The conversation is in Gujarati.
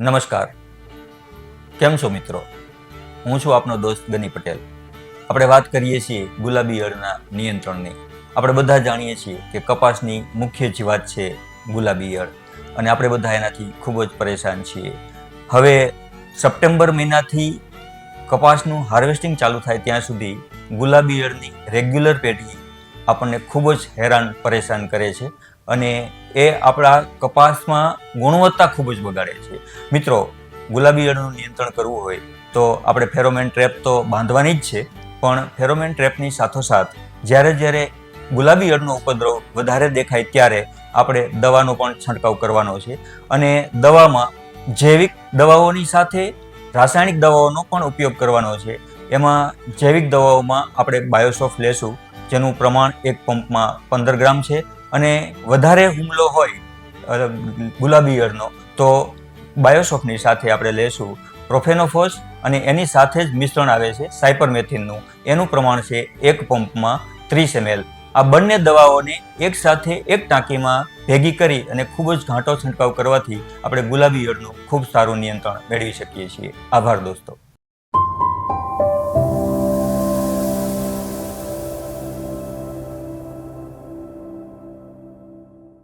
નમસ્કાર. કેમ છો મિત્રો? હું છું આપનો દોસ્ત ગની પટેલ. આપણે વાત કરીએ છીએ ગુલાબી ઈયળના નિયંત્રણની. આપણે બધા જાણીએ છીએ કે કપાસની મુખ્ય જીવાત છે ગુલાબી ઈયળ અને આપણે બધા એનાથી ખૂબ જ પરેશાન છીએ. હવે સપ્ટેમ્બર મહિનાથી કપાસનું હાર્વેસ્ટિંગ ચાલુ થાય ત્યાં સુધી ગુલાબી ઈયળની રેગ્યુલર પેઢી આપણને ખૂબ જ હેરાન, પરેશાન કરે છે. અને એ આપણા કપાસમાં ગુણવત્તા ખૂબ જ બગાડે છે. મિત્રો, ગુલાબી ઈયળનું નિયંત્રણ કરવું હોય તો આપણે ફેરોમેન ટ્રેપ તો બાંધવાની જ છે, પણ ફેરોમેન ટ્રેપની સાથોસાથ જ્યારે જ્યારે ગુલાબી ઈયળનો ઉપદ્રવ વધારે દેખાય ત્યારે આપણે દવાનો પણ છંટકાવ કરવાનો છે. અને દવામાં જૈવિક દવાઓની સાથે રાસાયણિક દવાઓનો પણ ઉપયોગ કરવાનો છે. એમાં જૈવિક દવાઓમાં આપણે બાયોસોફ લેશું, જેનું પ્રમાણ એક પંપમાં પંદર ગ્રામ છે. અને વધારે હુમલો હોય ગુલાબી ઈયળનો, તો બાયોસોફની સાથે આપણે લેશું પ્રોફેનોફોસ અને એની સાથે જ મિશ્રણ આવે છે સાયપરમેથિનનું. એનું પ્રમાણ છે એક પંપમાં ત્રીસ એમએલ. આ બંને દવાઓને એક સાથે એક ટાંકીમાં ભેગી કરી અને ખૂબ જ ઘાંટો છંટકાવ કરવાથી આપણે ગુલાબી ઈયળનું ખૂબ સારું નિયંત્રણ મેળવી શકીએ છીએ. આભાર દોસ્તો.